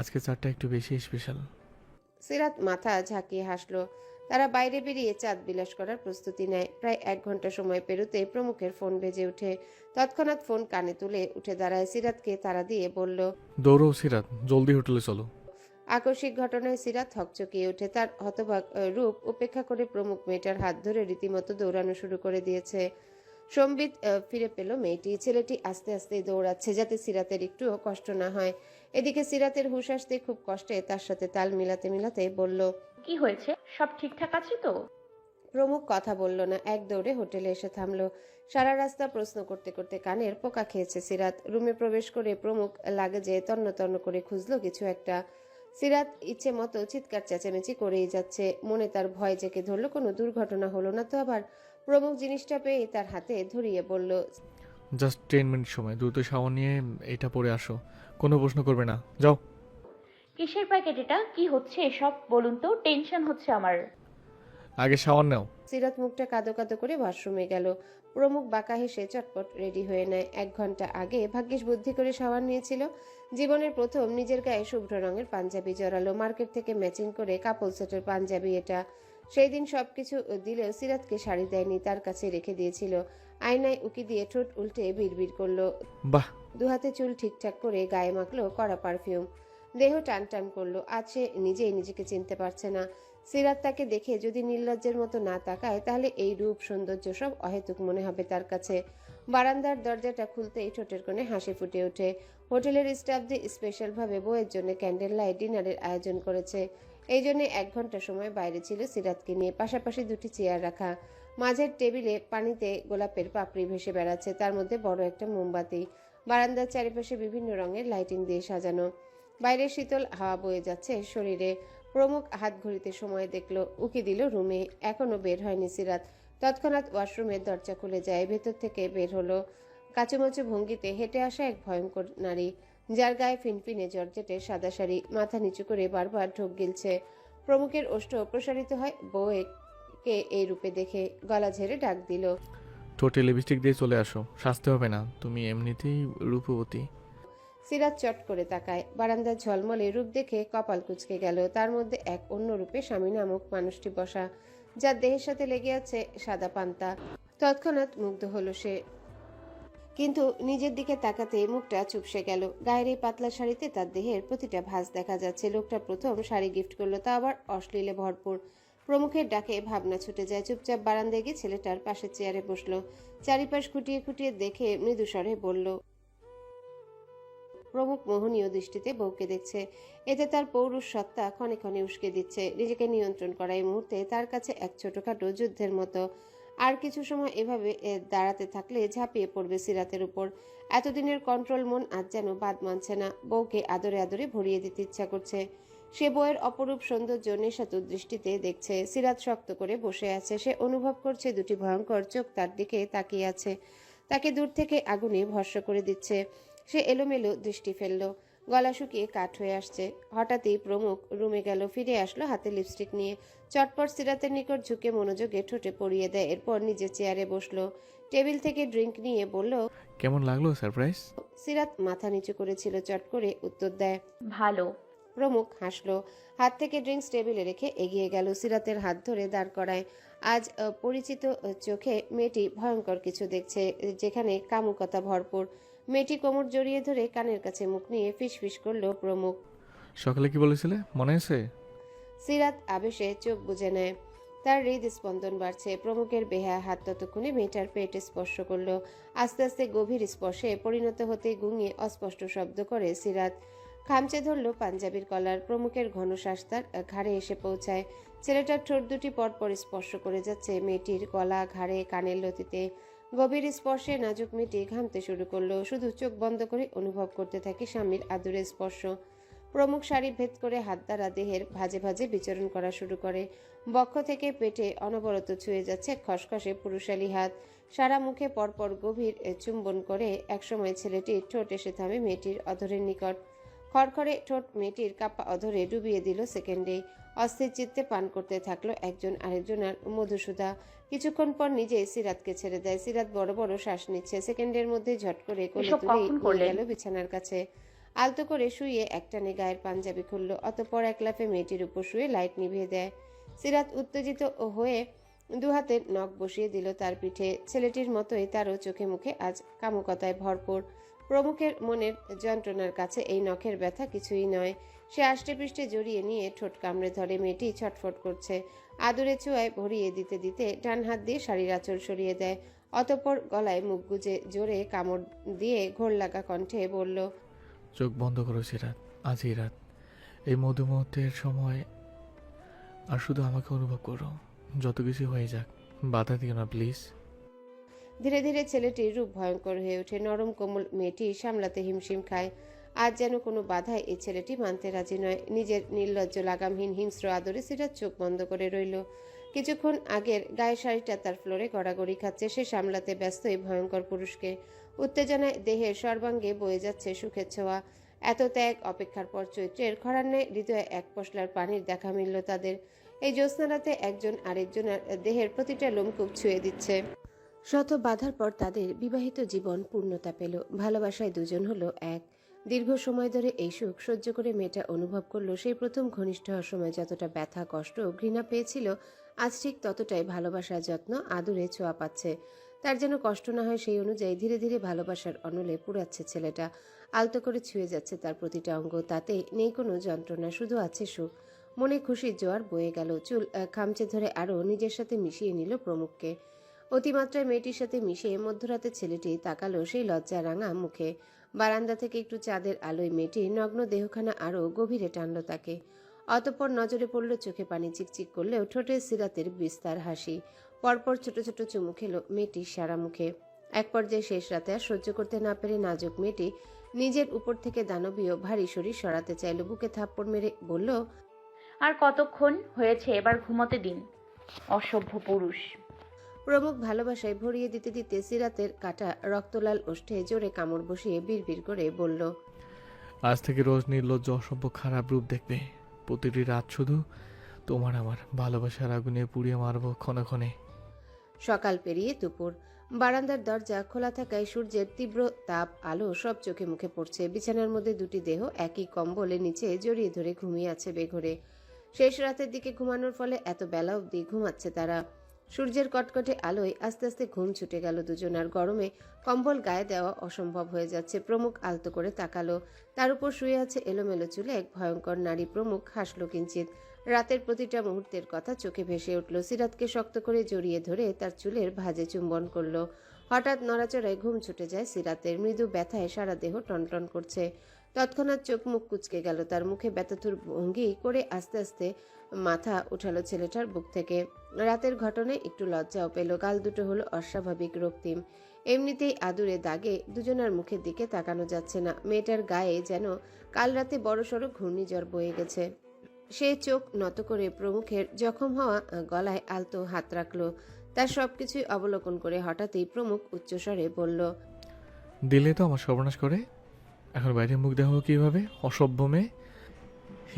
আজকে চারটা একটু বেশি স্পেশাল সিরাত মাথা ঝাঁকিয়ে হাসলো। তারা বাইরে বেরিয়ে চাঁদ বিলাস করার প্রস্তুতি নেয়। প্রায় এক ঘণ্টা সময় পেরোতে প্রমুখের ফোন বেজে ওঠে। তৎক্ষণাৎ ফোন কানে তুলে উঠে দাঁড়ায় সিরাতকে তারা দিয়ে বলল দৌড়ো সিরাত জলদি হোটেলে চলো। আকস্মিক ঘটনায় সিরাত হকচকিয়ে ওঠে। তার হতবাক রূপ উপেক্ষা করে প্রমুখ মেয়েটার হাত ধরে রীতিমতো দৌড়ানো শুরু করে দিয়েছে। সম্বিত ফিরে পেল মেয়েটি। ছেলেটি আস্তে আস্তে দৌড়াচ্ছে যাতে সিরাতের একটুও কষ্ট না হয়। এদিকে সিরাতের হুশ আসতে খুব কষ্টে তার সাথে তাল মিলাতে মিলাতে বলল কি হয়েছে? সব ঠিকঠাক আছে তো? প্রমুখ কথা বলল না। এক দৌড়ে হোটেলে এসে থামলো। সারা রাস্তা প্রশ্ন করতে করতে কানের পোকা খেয়েছে সিরাত। রুমে প্রবেশ করে প্রমুখ লাগেজে তন্ন তন্ন করে খুঁজলো কিছু একটা। সিরাত ইচ্ছে মতো চিৎকার চেঁচামেচি করেই যাচ্ছে। মনে তার ভয় জেকে ধরলো কোনো দুর্ঘটনা হলো না তো আবার? প্রমুখ জিনিসটা পেয়ে তার হাতে ধরিয়ে বলল জাস্ট টেন মিনিট সময় দ্রুত শাওয়ার নিয়ে এটা পরে আসো। কোনো প্রশ্ন করবে না। যাও। কিসের প্যাকেট এটা? কি হচ্ছে এসব? বলুন তো টেনশন হচ্ছে আমার। আগে শাওয়ার নাও। সিরাত মুখটা কাদো কাদো করে ওয়াশরুমে গেল। প্রমুখ বাঁকা হেসে চটপট রেডি হয়ে নেয়। এক ঘণ্টা আগে ভাগ্যিস বুদ্ধি করে শাওয়ার নিয়েছিল। জীবনের প্রথম নিজের গায়ে শুভ্র রঙের পাঞ্জাবি জড়ালো। মার্কেট থেকে ম্যাচিং করে কাপল সেটের পাঞ্জাবি এটা। সেই দিন সবকিছু দিলেও সিরাতকে শাড়ি দেয়নি তার কাছে রেখে দিয়েছিল। আয়নায় উকি দিয়ে ঠোঁট উল্টে বিড়বিড় করল। বাহ। দুহাতে চুল ঠিকঠাক করে গায়ে মাখলো কড়া পারফিউম। দেহ টান টান করল। আজ সে নিজেই নিজেকে চিনতে পারছে না। সিরাত তাকে দেখে যদি নির্লজ্জের মতো না তাকায় তাহলে এই রূপ সৌন্দর্য সব অহেতুক মনে হবে তার কাছে। বারান্দার দরজাটা খুলতেই ঠোঁটের কোণে হাসি ফুটে ওঠে। হোটেলের স্টাফদের স্পেশালভাবে বউয়ের জন্য ক্যান্ডেল লাইট ডিনারের আয়োজন করেছে। এই জন্য এক ঘণ্টা সময় বাইরে ছিল সিরাতকে নিয়ে। পাশাপাশি দুটি চেয়ার রাখা। মাঝের টেবিলে পানিতে গোলাপের পাপড়ি ভেসে বেড়াচ্ছে। তার মধ্যে বড় একটা মোমবাতি। বারান্দার চারিপাশে বিভিন্ন রঙের লাইটিং দিয়ে সাজানো। বাইরে শীতল হাওয়া বয়ে যাচ্ছে শরীরে। প্রমুখ হাত ঘড়িতে সময় দেখল, উকি দিল রুমে। এখনও বের হয়নি সিরাত। তৎক্ষণাৎ ওয়াশরুমের দরজা খুলে যায়। ভেতর থেকে বের হলো। কাচুমাচু ভঙ্গিতে হেঁটে আসা এক ভয়ঙ্কর নারী। যার গায়ে ফিনফিনে জর্জেটের সাদা শাড়ি মাথা নিচু করে বারবার ঢোক গিলছে। প্রমুখের ওষ্ঠ প্রসারিত হয় বউকে এই রূপে দেখে গলা ঝেড়ে ডাক দিল। ঠোঁটে লিপস্টিক দিয়ে চলে আসো সাজতে হবে না তুমি এমনিতেই রূপবতী। সিরাত চট করে তাকায় বারান্দার ঝলমলে রূপ দেখে কপাল কুচকে গেল। তার মধ্যে এক অন্য রূপে স্বামী নামক মানুষটি বসা যার দেহের সাথে লেগে আছে সাদা পান্তা। তৎক্ষণাৎ মুগ্ধ হলো সে। কিন্তু নিজের দিকে তাকাতে মুখটা চুপসে গেল। গায়ের এই পাতলা শাড়িতে তার দেহের প্রতিটা ভাঁজ দেখা যাচ্ছে। লোকটা প্রথম শাড়ি গিফট করল, তা আবার অশ্লীলে ভরপুর। প্রমুখের ডাকে ভাবনা ছুটে যায়। চুপচাপ বারান্দায় গিয়ে ছেলেটার পাশে চেয়ারে বসল। চারিপাশ খুঁটিয়ে খুঁটিয়ে দেখে মৃদুস্বরে বলল, প্রমুখ মোহনীয় দৃষ্টিতে বউকে দেখছে। এতে তার পৌরুষ সত্তা ক্ষণে ক্ষণে উস্কে দিচ্ছে। নিজেকে নিয়ন্ত্রণ করা এই মুহূর্তে তার কাছে এক ছোটখাটো যুদ্ধের মতো। আর কিছু সময় এভাবে দাঁড়াতে থাকলে ঝাঁপিয়ে পড়বে সিরাতের উপর। এতদিনের কন্ট্রোল মন আজ যেন বাদ মানছে না। বউকে আদরে আদরে ভরিয়ে দিতে ইচ্ছা করছে। সে বউয়ের অপরূপ সৌন্দর্য নেশাতুর দৃষ্টিতে দেখছে। সিরাত শক্ত করে বসে আছে। সে অনুভব করছে দুটি ভয়ঙ্কর চোখ তার দিকে তাকিয়ে আছে। তাকে দূর থেকে আগুনে ভস্ম করে দিচ্ছে। সে এলোমেলো দৃষ্টি ফেলল। গলা শুকিয়ে কাঠ হয়ে আসছে। হঠাৎই প্রমুখ রুমে গেল ফিরে আসলো হাতে লিপস্টিক নিয়ে। চটপট সিরাতের নিকট ঝুঁকে মনোযোগে ঠোঁটে পরিয়ে দেয় এরপর নিজের চেয়ারে বসল। টেবিল থেকে ড্রিঙ্ক নিয়ে বলল কেমন লাগল সারপ্রাইজ সিরাত মাথা নিচু করেছিল চট করে উত্তর দেয় ভালো। প্রমুখ হাসলো। হাত থেকে ড্রিঙ্কস টেবিলে রেখে এগিয়ে গেল সিরাতের হাত ধরে দাঁড় করায়। আজ পরিচিত চোখে মেয়েটি ভয়ঙ্কর কিছু দেখছে যেখানে কামুকতা ভরপুর। মেয়েটি কোমর জড়িয়ে ধরে কানের কাছে মুখ নিয়ে ফিসফিস করল প্রমুখ। সকালে কি বলেছিলে? মনে আছে? সিরাত আবেশে চোখ বুজে নেয়। তার হৃদস্পন্দন বাড়ছে। প্রমুখের বেহা হাত ততক্ষণে মেয়েটার পেটে স্পর্শ করল। আস্তে আস্তে গভীর স্পর্শে পরিণত হতে গুঙিয়ে অস্পষ্ট শব্দ করে সিরাত। খামচে ধরল পাঞ্জাবির কলার। প্রমুখের ঘন শ্বাস তার ঘাড়ে এসে পৌঁছায়। ছেলেটার ঠোঁট দুটি পরপর স্পর্শ করে যাচ্ছে মেয়েটির গলা ঘাড়ে কানের লতিতে। গভীর স্পর্শে নাজুক মেয়েটি ঘামতে শুরু করল। শুধু চোখ বন্ধ করে অনুভব করতে থাকে স্বামীর আদুরে স্পর্শ। প্রমুখ শাড়ি ভেদ করে হাত দ্বারা দেহের ভাজে ভাজে বিচরণ করা শুরু করে। বক্ষ থেকে পেটে অনবরত ছুঁয়ে যাচ্ছে খসখসে পুরুষালী হাত। সারা মুখে পরপর গভীর চুম্বন করে একসময় ছেলেটির ঠোঁট এসে থামে মেয়েটির অধরের নিকট। খড়খড়ে ঠোঁট মেয়েটির কাপা অধরে ডুবিয়ে দিল সেকেন্ডে অস্থির চিত্তে পান করতে থাকল একজন আরেকজনের মধুসূদা। কিছুক্ষণ পর নিজেই সিরাতকে ছেড়ে দেয়। সিরাত বড় বড় শ্বাস নিচ্ছে। সেকেন্ডের মধ্যে ঝট করে কোলে করলেন? গেল বিছানার কাছে। আলতো করে শুয়ে একটানে গায়ের পাঞ্জাবি খুলল অতপর এক লাফে মেয়েটির উপর শুয়ে লাইট নিভিয়ে দেয়। সিরাত উত্তেজিত হয়ে দু হাতে নখ বসিয়ে দিল তার পিঠে। ছেলেটির মতোই তারও চোখে মুখে আজ কামুকতায় ভরপুর। প্রমুখের মনের যন্ত্রণার কাছে এই নখের ব্যথা কিছুই নয়। সে আষ্টে পৃষ্ঠে জড়িয়ে নিয়ে ঠোঁট কামড়ে ধরে মেয়েটি ছটফট করছে। আদুরে চুয়ায় ভরিয়ে দিতে দিতে ডান হাত দিয়ে শাড়ির আঁচল সরিয়ে দেয়। অতঃপর গলায় মুখ গুজে জোরে কামড় দিয়ে ঘোর লাগা কণ্ঠে বলল চোখ বন্ধ করো সিরাত আজই রাত। এই মধু মুহূর্তের সময় আর শুধু আমাকে অনুভব করো। যত কিছু হয়ে যাক বাধা দিও না প্লিজ। ধীরে ধীরে ছেলেটির রূপ ভয়ঙ্কর হয়ে ওঠে। নরম কোমল মেয়েটি সামলাতে হিমশিম খায়। আজ যেন কোনো বাধায় এই ছেলেটি মানতে রাজি নয়। নিজের নির্লজ্জ, লাগামহীন, হিংস্র আদরে সিরাত চোখ বন্ধ করে রইল। কিছুক্ষণ আগের গায়ে শাড়িটা তার ফ্লোরে গড়াগড়ি খাচ্ছে। সে সামলাতে ব্যস্ত এই ভয়ঙ্কর পুরুষকে। উত্তেজনায় দেহের সর্বাঙ্গে বয়ে যাচ্ছে সুখের ছোঁয়া। এত ত্যাগ, অপেক্ষার পর চৈত্রের খরান্নে হৃদয়ে এক পশলার পানির দেখা মিলল তাদের। এই জ্যোৎস্নারাতে একজন আরেকজনের দেহের প্রতিটা লোমকূপ ছুঁয়ে দিচ্ছে। শত বাধার পর তাদের বিবাহিত জীবন পূর্ণতা পেল। ভালোবাসায় দুজন হলো এক। দীর্ঘ সময় ধরে এই সুখ সহ্য করে মেয়েটা অনুভব করল, সেই প্রথম ঘনিষ্ঠ হওয়ার সময় যতটা ব্যথা, কষ্ট ঘৃণা পেয়েছিল, আজ ঠিক ততটাই ভালোবাসার যত্ন আদুরে ছোঁয়া পাচ্ছে। তার যেন কষ্ট না হয় সেই অনুযায়ী ধীরে ধীরে ভালোবাসার অনলে পুরাচ্ছে ছেলেটা। আলতো করে ছুঁয়ে যাচ্ছে তার প্রতিটা অঙ্গ, তাতে নেই কোনো যন্ত্রণা, শুধু আছে সুখ। মনে খুশির জোয়ার বয়ে গেল, চুল খামচে ধরে আরও নিজের সাথে মিশিয়ে নিল প্রমুখকে। অতিমাত্রায় মেয়েটির সাথে মিশিয়ে মধ্যরাতে ছেলেটি তাকালো সেই লজ্জা রাঙা মুখে। বারান্দা থেকে একটু চাঁদের আলোয় মেটে নগ্ন দেহখানা আরও গভীরে টানল তাকে। অতঃপর নজরে পড়ল চোখে পানি চিকচিক করলেও ঠোঁটে সিরাতের বিস্তার হাসি। পরপর ছোট ছোট চুমু খেলো মেয়েটির সারা মুখে। এক পর্যায়ে শেষ রাতে আর সহ্য করতে না পেরে নাজুক মেয়েটি নিজের উপর থেকে দানবীয় ভারী শরীর সরাতে চাইল, বুকে থাপ্পড় মেরে বলল, আর কতক্ষণ হয়েছে এবার ঘুমোতে দিন, অসভ্য পুরুষ। প্রমুখ ভালোবাসায় ভরিয়ে দিতে দিতে সিরাতের কাটা রক্তলাল ওষ্ঠে জোরে কামড় বসিয়ে বিড়বিড় করে বলল আজ থেকে রোজ নির্লজ্জ অসভ্য খারাপ রূপ দেখবে। প্রতিটি রাত শুধু তোমার আমার ভালোবাসার আগুনে পুড়িয়ে মারবো ক্ষণে ক্ষণে। সকাল পেরিয়ে দুপুর। বারান্দার দরজা খোলা থাকায় সূর্যের তীব্র তাপ আলো সব চোখে মুখে পড়ছে। বিছানার মধ্যে দুটি দেহ একই কম্বলের নিচে জড়িয়ে ধরে ঘুমিয়ে আছে বেঘরে। শেষ রাতের দিকে ঘুমানোর ফলে এত বেলা অবধি ঘুমাচ্ছে তারা। সূর্যের কটকটে আলোয় আস্তে আস্তে ঘুম ছুটে গেল দুজনার। গরমে কম্বল গায়ে দেওয়া অসম্ভব হয়ে যাচ্ছে। প্রমুখ আলতো করে তাকালো। তার উপর শুয়ে আছে এলোমেলো চুলে এক ভয়ঙ্কর নারী প্রমুখ হাসলো কিঞ্চিত রাতের প্রতিটা মুহূর্তের কথা চোখে ভেসে উঠল। সিরাতকে শক্ত করে জড়িয়ে ধরে তার চুলের ভাজে চুম্বন করল। হঠাৎ নড়াচড়ায় ঘুম ছুটে যায় সিরাতের। মৃদু ব্যথায় সারা দেহ টনটন করছে। তৎক্ষণাৎ চোখ মুখ কুচকে গেল। তার মুখে ব্যথাথুর ভঙ্গি করে আস্তে আস্তে মাথা উঠালো ছেলেটার বুক থেকে। রাতের ঘটনায় একটু লজ্জাও পেল। গাল দুটো হলো অস্বাভাবিক রক্তিম। এমনিতেই আদুরে দাগে দুজনার মুখের দিকে তাকানো যাচ্ছে না। মেয়েটার গায়ে যেন কাল রাতে বড়সড় ঘূর্ণিঝড় বয়ে গেছে। সে চোখ নত করে প্রমুখের জখম হওয়া গলায় আলতো হাত রাখল। তার সবকিছুই অবলোকন করে হঠাৎই প্রমুখ উচ্চস্বরে বলল দিলে তো আমার সর্বনাশ করে। এখন বাইরে মুখ দেখো কীভাবে? অসভ্য মেয়ে।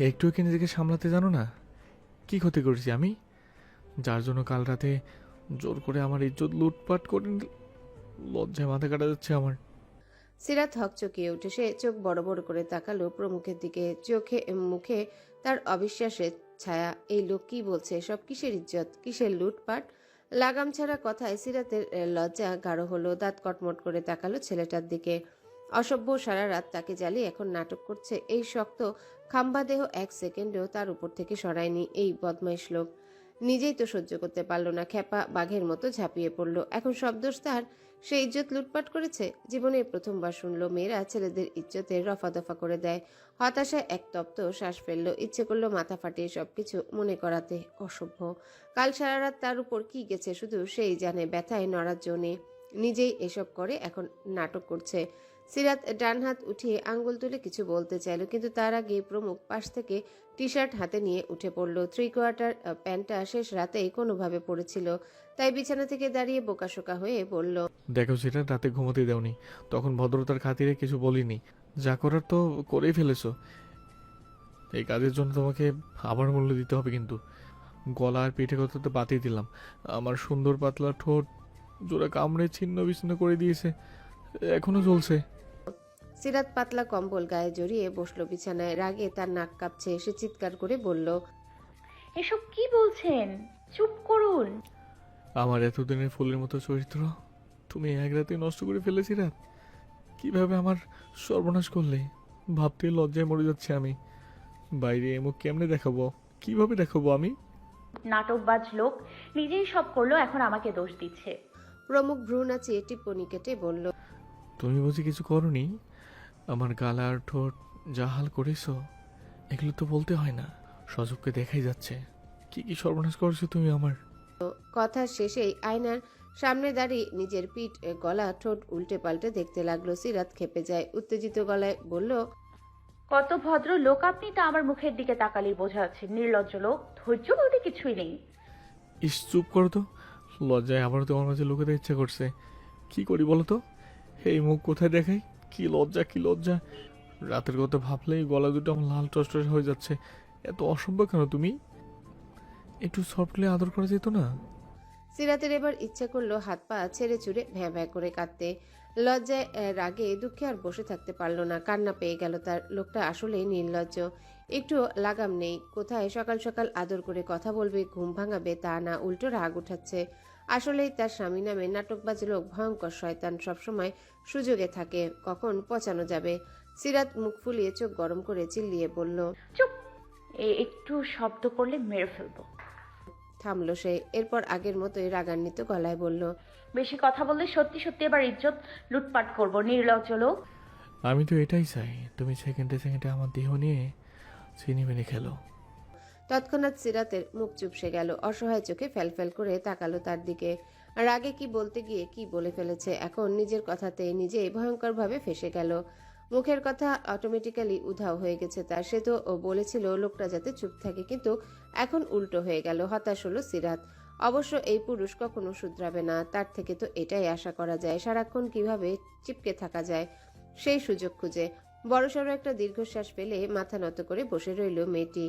একটুও কি নিজেকে সামলাতে জানো না? কি ক্ষতি করেছি আমি? যার জন্য কাল রাতে জোর করে আমার ইজ্জত লুটপাট করে। লজ্জায় মাথা কাটা যাচ্ছে আমার। সিরাত হকচকিয়ে উঠে সে চোখ বড় বড় করে তাকালো প্রমুখের দিকে। চোখে, মুখে তার অবিশ্বাসের ছায়া। এই লোক কি বলছে? সব কিসের ইজ্জত? কিসের লুটপাট? লাগাম ছাড়া কথায় সিরাতের লজ্জা গাঢ় হলো। দাঁত কটমট করে তাকালো ছেলেটার দিকে। অসভ্য সারা রাত তাকে জ্বালিয়ে এখন নাটক করছে এই শক্ত খাম্বা দেহ এক সেকেন্ডেও তার উপর থেকে সরায়নি এই বদমাইশ লোক। নিজেই তো সহ্য করতে পারল না, খ্যাপা বাঘের মতো ঝাঁপিয়ে পড়ল। এখন সব দোষ তার। সে ইজ্জত লুটপাট করেছে? জীবনে প্রথমবার শুনলো, মেয়েরা ছেলেদের ইজ্জতের রফা দফা করে দেয়। হতাশায় এক তপ্ত শ্বাস ফেলল, ইচ্ছে করল মাথা ফাটিয়ে সবকিছু মনে করাতে অসভ্য। কাল সারা রাত তার উপর কি গেছে শুধু সেই জানে, ব্যথায় নড়ার জন্যে। নিজেই এসব করে এখন নাটক করছে। সিরাত ডান হাত উঠিয়ে আঙ্গুল তুলে কিছু বলতে চাইল, কিন্তু তার আগে প্রমুখ পাশ থেকে টি শার্ট হাতে নিয়ে উঠে পড়ল। থ্রি কোয়ার্টার প্যান্টটা শেষ রাতেই কোনোভাবে পড়েছিল, তাই বিছানা থেকে দাঁড়িয়ে বোকাশোকা হয়ে বলল, দেখো সেটা রাতে ঘুমোতে দেওনি। তখন ভদ্রতার খাতিরে কিছু বলিনি। যা করার তো করেই ফেলেছো। এই কাজের জন্য তোমাকে আবার মূল্য দিতে হবে কিন্তু। গলা আর পিঠে কথা তো বাতিয়ে দিলাম। আমার সুন্দর পাতলা ঠোঁট জোড়া কামড়ে ছিন্ন বিচ্ছিন্ন করে দিয়েছে। এখনও চলছে সিরাত পাতলা কম্বল গায়ে জড়িয়ে বসল বিছানায়। রাগে তার নাক কাঁপছে। সে চিৎকার করে বলল এসব কি বলছেন? চুপ করুন। আমার এতদিনের ফুলের মতো চরিত্র তুমি এক রাতে নষ্ট করে ফেলেছি রাত কীভাবে আমার সর্বনাশ করলে? ভাবতে লজ্জায় মরে যাচ্ছে আমি। বাইরে এমুক কেমনে দেখাবো? কীভাবে দেখাবো আমি? নাটকবাজ লোক নিজেই সব করল এখন আমাকে দোষ দিচ্ছে। প্রমুখ ভ্রু নাচিয়ে টিপ্পনি কেটে বলল তুমি বুঝি কিছু করনি? আমার গালার ঠোঁট যা হাল করেছ এগুলো তো বলতে হয় না। সজবকে দেখাই যাচ্ছে। কি কি সর্বনাশ করছ তুমি আমার? কথা শেষেই আয়নার সামনে দাঁড়িয়ে নিজের পিঠ গলা ঠোঁট উল্টে পাল্টে দেখতে লাগল। সিরাত খেপে যায় উত্তেজিত গলায় বলল কত ভদ্র লোক আপনি তা আমার মুখের দিকে তাকালেই বোঝা যাচ্ছে। নির্লজ্জ লোক ধৈর্য বলতে কিছুই নেই। ইস চুপ করো তো। লজ্জায় আবারও তোমার মাঝে লুকাতে ইচ্ছা করছে। কি করি বলো তো? এই মুখ কোথায় দেখাই? কি লজ্জা কি লজ্জা। রাতের কথা ভাবলেই গলা দুটো আমার লাল টসটস হয়ে যাচ্ছে। এত অসম্ভব কেন তুমি? একটু সফটলি আদর করা যেত না? সিরাতের এবার ইচ্ছা করল হাত পা ছেড়ে চুড়ে ভ্যাঁ ভ্যাঁ করে কাঁদতে। লজ্জায় রাগে দুঃখে আর বসে থাকতে পারল না। কান্না পেয়ে গেল তার। লোকটা আসলেই নির্লজ্জ। একটু লাগাম নেই। কোথায় সকাল সকাল আদর করে কথা বলবে, ঘুম ভাঙাবে তা না, উল্টো রাগ উঠাচ্ছে। আসলেই তার স্বামী নামে নাটকবাজ লোক, ভয়ঙ্কর শয়তান। সবসময় সুযোগে থাকে কখন পচানো যাবে? সিরাত মুখ ফুলিয়ে চোখ গরম করে চিল্লিয়ে বলল চুপ! এ একটু শব্দ করলে মেরে ফেলব। থামলো সে এরপর আগের মতোই রাগান্বিত গলায় বলল বেশি কথা বললে সত্যি সত্যি এবার ইজ্জত লুটপাট করব। নির্লজ্জ লোক। আমি তো এটাই চাই তুমি সেকেন্ডে সেকেন্ডে আমার দেহ নিয়ে চিনি মেনে খেলো। তৎক্ষণাৎ সিরাতের মুখ চুপসে গেল অসহায় চোখে ফ্যালফ্যাল করে তাকালো তার দিকে। রাগে কি বলতে গিয়ে কি বলে ফেলেছে, এখন নিজের কথাতে নিজেই ভয়ঙ্করভাবে ফেসে গেল। মুখের কথা অটোমেটিক্যালি উধাও হয়ে গেছে তার, সে তো ও বলেছিল লোকটা যাতে চুপ থাকে, কিন্তু এখন উল্টো হয়ে গেল, হতাশ হলো সিরাত। অবশ্য এই পুরুষ কখনো শুধরাবে না, তার থেকে তো এটাই আশা করা যায়, সারাক্ষণ কীভাবে চিপকে থাকা যায় সেই সুযোগ খুঁজে। বড়সড় একটা দীর্ঘশ্বাস পেলে মাথা নত করে বসে রইল মেয়েটি।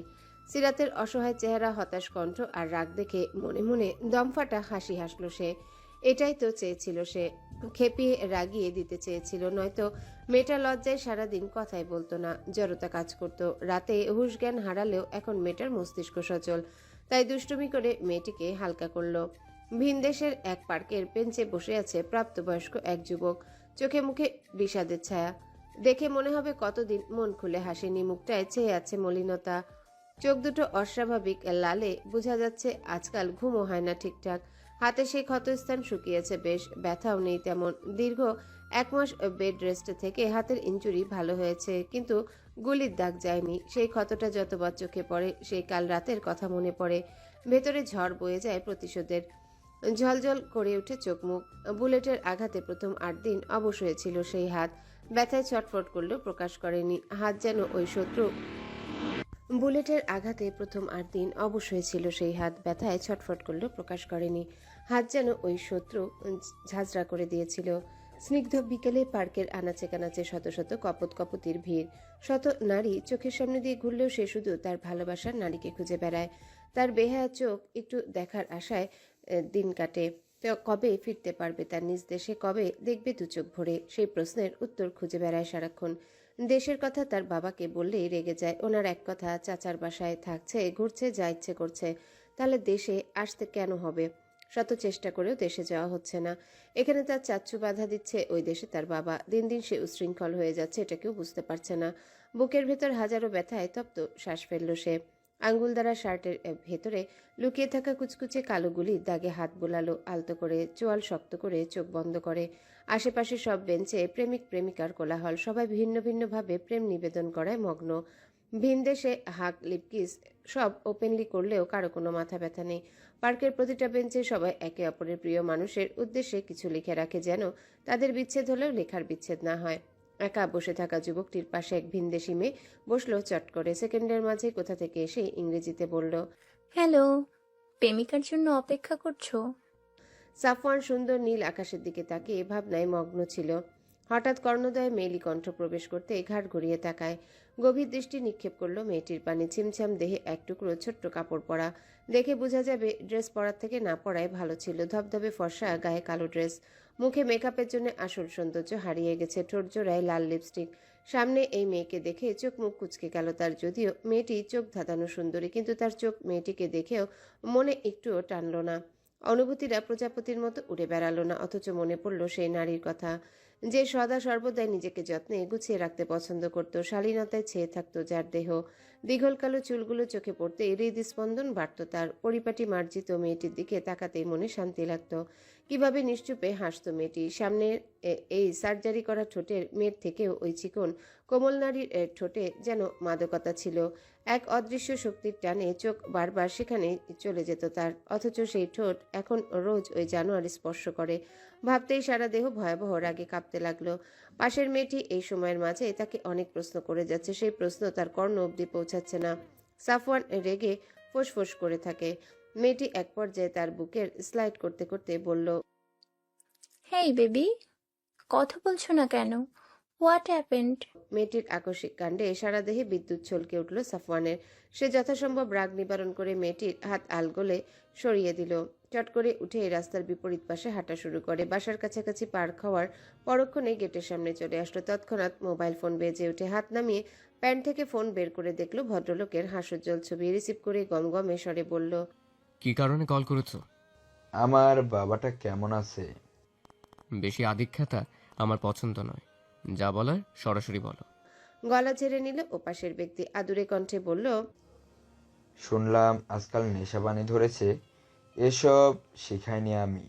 সিরাতের অসহায় চেহারা, হতাশ কণ্ঠ আর রাগ দেখে মনে মনে দমফাটা হাসি হাসলো সে। এটাই তো চেয়েছিল সে। খেপিয়ে রাগিয়ে দিতে চেয়েছিল, নয়তো মেয়েটা লজ্জায় সারাদিন কথাই বলতো না, জড়তা কাজ করত। রাতে হুশ জ্ঞান হারালেও এখন মেয়েটার মস্তিষ্ক সচল, তাই দুষ্টুমি করে মেয়েটিকে হালকা করল। ভিনদেশের এক পার্কের বেঞ্চে বসে আছে প্রাপ্তবয়স্ক এক যুবক। চোখে মুখে বিষাদের ছায়া। দেখে মনে হবে কতদিন মন খুলে হাসেনি, মুখটায় চেয়ে আছে মলিনতা। চোখ দুটো অস্বাভাবিক লালে, বোঝা যাচ্ছে আজকাল ঘুমও হয় না ঠিকঠাক। হাতে সেই ক্ষতস্থান শুকিয়েছে বেশ, ব্যথাও নেই তেমন। দীর্ঘ এক মাস বেড রেস্ট থেকে হাতের ইঞ্জুরি ভালো হয়েছে, কিন্তু গুলির দাগ যায়নি। সেই ক্ষতটা যতবার চোখে পড়ে, সেই কাল রাতের কথা মনে পড়ে। ভেতরে ঝড় বয়ে যায় প্রতিশোধের। ঝলঝল করে ওঠে চোখ মুখ। বুলেটের আঘাতে প্রথম আট দিন অবশ হয়েছিল সেই হাত। ব্যথায় ছটফট করলেও প্রকাশ করেনি। হাত যেন ওই শত্রু বুলেটের আঘাতে প্রথম আট দিন অবশ হয়েছিল সেই হাত ব্যথায় ছটফট করলেও প্রকাশ করেনি। হাত যেন ওই শত্রু ঝাঁঝরা করে দিয়েছিল। স্নিগ্ধ বিকেলে পার্কের আনাচে কানাচে শত শত কপত কপতির ভিড়। শত নারী চোখের সামনে দিয়ে ঘুরলেও সে শুধু তার ভালোবাসার নারীকে খুঁজে বেড়ায়। তার বেহায়া চোখ একটু দেখার আশায় দিন কাটে। কবে ফিরতে পারবে তার নিজ দেশে? কবে দেখবে দু চোখ ভরে? সেই প্রশ্নের উত্তর খুঁজে বেড়ায় সারাক্ষণ। দেশের কথা তার বাবাকে বললেই রেগে যায়। ওনার এক কথা, চাচার বাসায় থাকছে, ঘুরছে, যা ইচ্ছে করছে। তাহলে দেশে আসতে কেন হবে? শত চেষ্টা করেও দেশে যাওয়া হচ্ছে না। এখানে তার চাচ্চু বাধা দিচ্ছে, ওই দেশে তার বাবা। দিন দিন সে উশৃঙ্খল হয়ে যাচ্ছে, এটা কেউ বুঝতে পারছে না। বুকের ভেতর হাজারো ব্যথায় তপ্ত শ্বাস ফেলল সে। আঙ্গুল দ্বারা শার্টের ভেতরে লুকিয়ে থাকা কুচকুচে কালোগুলি দাগে হাত বোলালো, আলতো করে, চোয়াল শক্ত করে, চোখ বন্ধ করে। আশেপাশে সব বেঞ্চে প্রেমিক প্রেমিকার কোলাহল, সবাই ভিন্ন ভিন্নভাবে প্রেম নিবেদন করায় মগ্ন। ভিনদেশে হাক লিপকিস সব ওপেনলি করলেও কারও কোনো মাথা ব্যথা নেই। পার্কের প্রতিটা বেঞ্চে সবাই একে অপরের প্রিয় মানুষের উদ্দেশ্যে কিছু লিখে রাখে যেন তাদের বিচ্ছেদ হলেও লেখার বিচ্ছেদ না হয়। একা বসে থাকা যুবকটির পাশে এক ভিনদেশি মেয়ে বসল চট করে, সেকেন্ডের মাঝে কোথা থেকে এসে ইংরেজিতে বলল, হ্যালো, প্রেমিকার জন্য অপেক্ষা করছ? সাফওয়ান সুন্দর নীল আকাশের দিকে তাকিয়ে ভাবনায় মগ্ন ছিল। হঠাৎ কর্ণদয়ে মেলি কণ্ঠ প্রবেশ করতে ঘাট ঘুরিয়ে তাকায়। গভীর দৃষ্টি নিক্ষেপ করল মেয়েটির পানে, ছিমছাম দেহে এক টুকরো ছোট্ট কাপড় পরা। দেখে বোঝা যাবে ড্রেস পরার থেকে না পরাই ভালো ছিল। ধবধবে ফর্সা, গায়ে কালো ড্রেস। মুখে মেকআপের জন্য আসল সৌন্দর্য হারিয়ে গেছে। ঠোঁট জোড়ায় লাল লিপস্টিক। সামনে এই মেয়েকে দেখে চোখ মুখ কুচকে গেল তার। যদিও মেয়েটি চোখ ধাঁধানো সুন্দরী, কিন্তু তার চোখ মেয়েটিকে দেখেও মনে একটুও টানল না। অনুভূতিরা প্রজাপতির মতো উড়ে বেড়ালো না, অথচ মনে পড়ল সেই নারীর কথা। যে সদা সর্বদাই নিজেকে যত্নে গুছিয়ে রাখতে পছন্দ করত, শালীনতায় ছেয়ে থাকত যার দেহ। দীঘলকালো চুলগুলো চোখে পড়তে হৃদস্পন্দন বাড়ত, তার পরিপাটি মার্জিত মেয়েটির দিকে তাকাতেই মনে শান্তি লাগতো। কীভাবে নিশ্চুপে হাসতো মেয়েটি? সামনে এই সার্জারি করা ঠোঁটের মেয়ের থেকেও ওই চিকন কোমল নারীর ঠোঁটে যেন মাদকতা ছিল। এক অদৃশ্য শক্তির টানে চোখ বারবার সেখানে চলে যেত তার, অথচ সেই ঠোঁট এখন রোজ ওই জানোয়ার স্পর্শ করে। ভাবতেই সারা দেহ ভয়াবহ রাগে কাঁপতে লাগল। পাশের মেয়েটি এই সময়ের মাঝে তাকে অনেক প্রশ্ন করে যাচ্ছে। সেই প্রশ্ন তার কর্ণ অবধি পৌঁছাচ্ছে না। সাফওয়ান রেগে ফোঁস করে থাকে। মেয়েটি এক পর্যায়ে তার বুকের স্লাইড করতে করতে বলল হেই বেবি কথা বলছো না কেন? হোয়াট হ্যাপেন্ড মেয়েটির আকস্মিক কাণ্ডে সারা দেহে বিদ্যুৎ ছলকে উঠল সাফওয়ানের। সে যথাসম্ভব রাগ নিবারণ করে মেয়েটির হাত আলগোলে সরিয়ে দিল। চট করে উঠে রাস্তার বিপরীত পাশে হাঁটা শুরু করে। বাসার কাছাকাছি পার খাওয়ার পরক্ষণে গেটের সামনে চলে আসলো। তৎক্ষণাৎ মোবাইল ফোন বেজে উঠে। হাত নামিয়ে প্যান্ট থেকে ফোন বের করে দেখল ভদ্রলোকের হাসজ্জ্বল ছবি। রিসিভ করে গমগমে স্বরে বলল কি কারণে কল করেছ? আমার বাবাটা কেমন আছে? বেশি আদিক্ষেতা আমার পছন্দ নয়। যা বলার সরাসরি বলো। গলা ছেড়ে নিল ওপাশের ব্যক্তি। আদুরে কণ্ঠে বলল শুনলাম আজকাল নেশাবানি ধরেছে। এসব শিখাইনি আমি।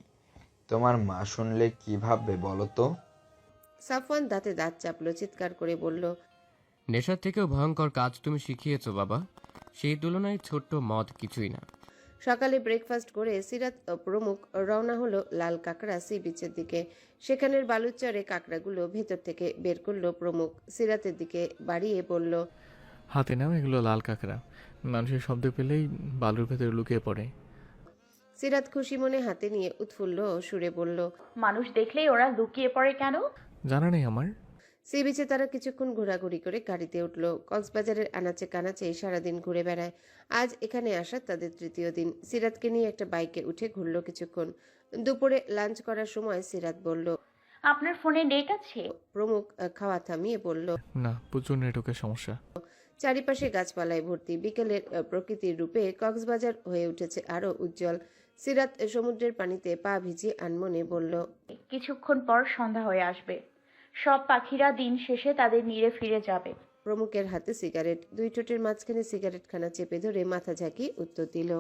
তোমার মা শুনলে কি ভাববে বলো তো? সাফওয়ান দাঁতে দাঁত চাপলো চিৎকার করে বলল নেশার থেকেও ভয়ঙ্কর কাজ তুমি শিখিয়েছো বাবা। সেই তুলনায় ছোট্ট মদ কিছুই না। সকালে ব্রেকফাস্ট করে সিরাত প্রমুখ রওনা হলো লাল কাঁকড়া সি বিচের দিকে। সেখানের বালুচরে কাঁকড়াগুলো ভেতর থেকে বের করল প্রমুখ। সিরাতের দিকে বাড়িয়ে বলল হাতে নাও এগুলো লাল কাঁকড়া মানুষের শব্দ পেলেই বালুর ভেতরে লুকিয়ে পড়ে। সিরাত খুশি মনে হাতে নিয়ে উৎফুল্ল সুরে বলল মানুষ দেখলেই ওরা লুকিয়ে পড়ে কেন? জানা নেই আমার। সি বিচে তারা কিছুক্ষণ ঘোরাঘুরি করে গাড়িতে উঠল। কক্সবাজারের আনাচে কানাচে সারাদিন ঘুরে বেড়ায়। আজ এখানে আসা তাদের তৃতীয় দিন। সিরাতকে নিয়ে একটা বাইকে উঠে ঘুরল কিছুক্ষণ। দুপুরে লাঞ্চ করার সময় সিরাত বলল আপনার ফোনে নেট আছে? প্রমুখ খাওয়া থামিয়ে বলল না প্রচুর নেটওয়ার্কের সমস্যা। চারিপাশে গাছপালায় ভর্তি। বিকেলের প্রকৃতির রূপে কক্সবাজার হয়ে উঠেছে আরও উজ্জ্বল। সিরাত সমুদ্রের পানিতে পা ভিজিয়ে আনমনে বলল কিছুক্ষণ পর সন্ধ্যা হয়ে আসবে। সব পাখিরা দিন শেষে তাদের নিরে ফিরে যাবে। প্রমুখের হাতে সিগারেট দুই ঠোঁটের মাঝখানে সিগারেটখানা চেপে ধরে মাথা ঝাঁকি উত্তর দিল।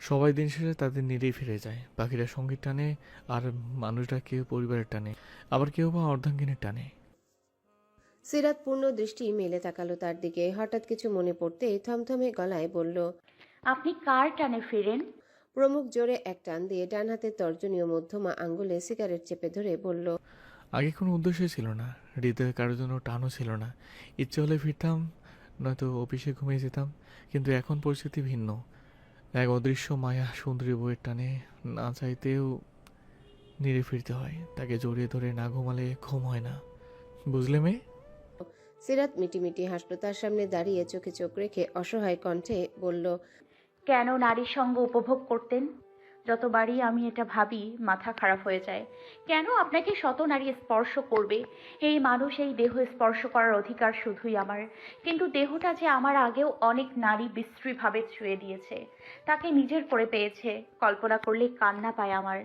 সবাই দিন শেষে তাদের নিরেই ফিরে যায়। পাখিরা সংগীত টানে আর মানুষরা কেউ পরিবারের টানে আবার কেউ বা অর্ধাঙ্গিনের টানে। সিরাত পূর্ণ দৃষ্টি মেলে তাকালো তার দিকে। হঠাৎ কিছু মনে পড়তে থমথমে গলায় বলল আপনি কার টানে ফিরেন? প্রমুখ জোরে এক টান দিয়ে ডান হাতের তর্জনীয় মধ্যমা আঙ্গুলে সিগারেট চেপে ধরে বলল আগে কোনো উদ্দেশ্য ছিল না। হৃদয়ে কারোর জন্য টানও ছিল না। ইচ্ছে হলে ফিরতাম নয়তো অফিসে ঘুমিয়ে যেতাম কিন্তু এখন পরিস্থিতি ভিন্ন। এক অদৃশ্য মায়া সুন্দরী বইয়ের টানে না চাইতেও নিরে ফিরতে হয়। তাকে জড়িয়ে ধরে না ঘুমালে ঘুম হয় না। বুঝলে মেয়ে? সিরাত মিটিমিটি হাসলো তার সামনে দাঁড়িয়ে চোখে চোখ রেখে অসহায় কণ্ঠে বলল কেন নারীর সঙ্গ উপভোগ করতেন? যতবারই আমি এটা ভাবি, মাথা খারাপ হয়ে যায়। কেন আপনাকে শত নারী স্পর্শ করবে? এই মানুষ, এই দেহ স্পর্শ করার অধিকার শুধুই আমার। কিন্তু দেহটা যে আমার আগেও অনেক নারী বিশ্রীভাবে ছুঁয়ে দিয়েছে, তাকে নিজের করে পেয়েছে, কল্পনা করলে কান্না পায় আমার।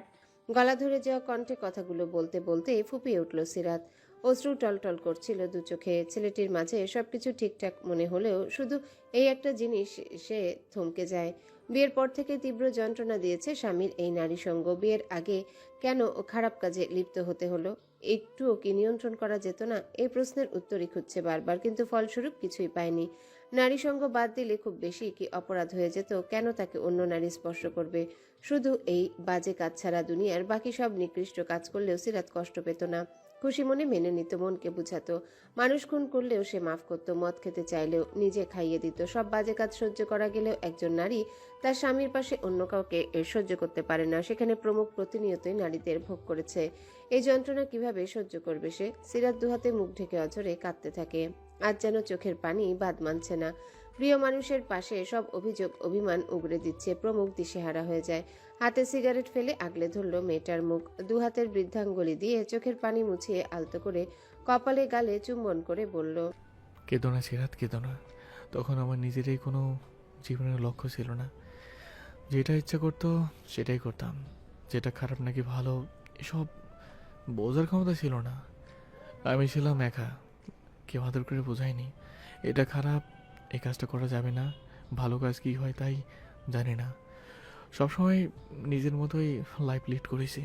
গলা ধরে যাওয়া কণ্ঠে কথাগুলো বলতে বলতে ফুপিয়ে উঠল সিরাত। অশ্রু টলটল করছিল দু চোখে। ছেলেটির মাঝে সবকিছু ঠিকঠাক মনে হলেও শুধু এই একটা জিনিস, সে থমকে যায়। বিয়ের পর থেকে তীব্র যন্ত্রণা দিয়েছে স্বামীর এই নারী সঙ্গ। বিয়ের আগে কেন খারাপ কাজে লিপ্ত হতে হলো? একটুও কি নিয়ন্ত্রণ করা যেত না? এই প্রশ্নের উত্তরই খুঁজছে বারবার, কিন্তু ফলস্বরূপ কিছুই পায়নি। নারী সঙ্গ বাদ দিলে খুব বেশি কি অপরাধ হয়ে যেত? কেন তাকে অন্য নারী স্পর্শ করবে? শুধু এই বাজে কাজ ছাড়া দুনিয়ার বাকি সব নিকৃষ্ট কাজ করলেও সিরাত কষ্ট পেত না। খুশি মনে মেনে নিত, মনকে বুঝাতো। মানুষ খুন করলেও সে মাফ করতো, মদ খেতে চাইলেও নিজে খাইয়ে দিত। সব বাজে কাজ সহ্য করা গেলেও একজন নারী তার স্বামীর পাশে অন্য কাউকে সহ্য করতে পারে না। সেখানে প্রমুখ প্রতিনিয়তই নারীদের ভোগ করেছে। এই যন্ত্রণা কীভাবে সহ্য করবে সে? সিরাত দুহাতে মুখ ঢেকে অঝরে কাঁদতে থাকে। আজ যেন চোখের পানি বাদ মানছে না। প্রিয় মানুষের পাশে সব অভিযোগ, অভিমান উগড়ে দিচ্ছে। প্রমুখ দিশেহারা হয়ে যায়। হাতে সিগারেট ফেলে আগলে ধরল মেয়েটার মুখ। দু হাতের বৃদ্ধাঙ্গুলি দিয়ে চোখের পানি মুছিয়ে আলতো করে কপালে গালে চুম্বন করে বলল, কেঁদো না সিরাত, কেঁদো না। তখন আমার নিজেরই কোনো জীবনের লক্ষ্য ছিল না। যেটা ইচ্ছা করতো, সেটাই করতাম। যেটা খারাপ নাকি ভালো, এসব বোঝার ক্ষমতা ছিল না। আমি ছিলাম একা। কেউ আদর করে বোঝায়নি। এটা খারাপ, এই কাজটা করা যাবে না। ভালো কাজ কী হয় তাই জানি না। সবসময় নিজের মতোই লাইফ লিড করেছি।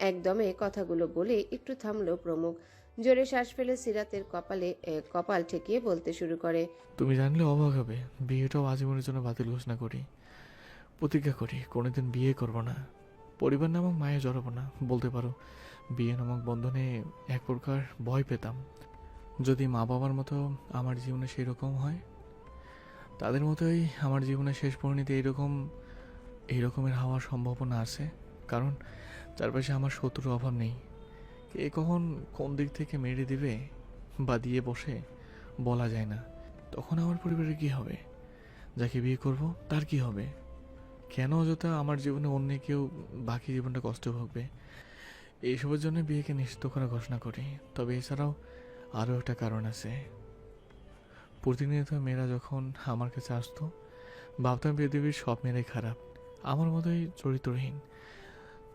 একদমে কথাগুলো বলে একটু থামলো প্রমুখ। জোরে শ্বাস ফেলে সিরাতের কপালে এ, কপাল ঠেকিয়ে বলতে শুরু করে। তুমি জানলে অবাক হবে বিয়েটাও আজীবনের জন্য বাতিল ঘোষণা করি। প্রতিজ্ঞা করি কোনোদিন বিয়ে করব না। পরিবার নামক মায়ে জড়াবো না বলতে পারো বিয়ে নামক বন্ধনে এক প্রকার ভয় পেতাম। যদি মা বাবার মতো আমার জীবনে সেই রকম হয় তাদের মতোই আমার জীবনের শেষ পরিণতি এইরকম এই রকমের হওয়ার সম্ভাবনা আছে, কারণ চারপাশে আমার শত্রুর অভাব নেই। কে কখন কোন দিক থেকে মেরে দিবে বা দিয়ে বসে বলা যায় না। তখন আমার পরিবারে কি হবে? যাকে বিয়ে করব, তার কি হবে? কেন অযথা আমার জীবনে অন্য কেউ বাকি জীবনটা কষ্ট ভোগবে? এইসবের জন্য বিয়েকে নিষিদ্ধ করা ঘোষণা করি। তবে এছাড়াও আরও একটা কারণ আছে। প্রতিনিয়ত মেয়েরা যখন আমার কাছে আসতো, ভাবতাম পৃথিবীর সব মেয়েরাই খারাপ। আমার মতোই চরিত্রহীন।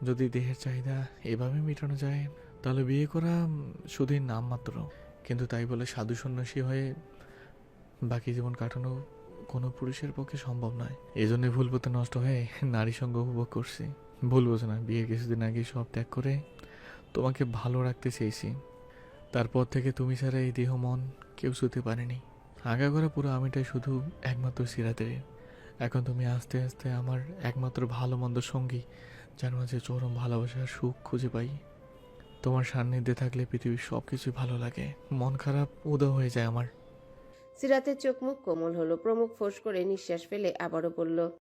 যদি দেহের চাহিদা এভাবে মেটানো যায়, তাহলে বিয়ে করা শুধুই নামমাত্র কিন্তু তাই বলে সাধু সন্ন্যাসী হয়ে বাকি জীবন কাটানো কোনো পুরুষের পক্ষে সম্ভব নয়। এই জন্য ভুল পথে নষ্ট হয়ে নারী সঙ্গ উপভোগ করছি। ভুল বোঝো না, বিয়ের কিছুদিন আগে সব ত্যাগ করে তোমাকে ভালো রাখতে চেয়েছি। তারপর থেকে তুমি ছাড়া এই দেহ মন কেউ ছুতে পারেনি। আগা করা পুরো আমিটাই শুধু একমাত্র সিরাতের। এখন তুমি আস্তে আস্তে আমার একমাত্র ভালো মন্দ সঙ্গী, যার মাঝে চরম ভালোবাসার সুখ খুঁজে পাই। তোমার সান্নিধ্যে থাকলে পৃথিবীর সব কিছুই ভালো লাগে। মন খারাপ উদয় হয়ে যায় আমার। সিরাতের চোখ মুখ কোমল হলো। প্রমুখ ফোঁস করে নিঃশ্বাস ফেলে আবারও বলল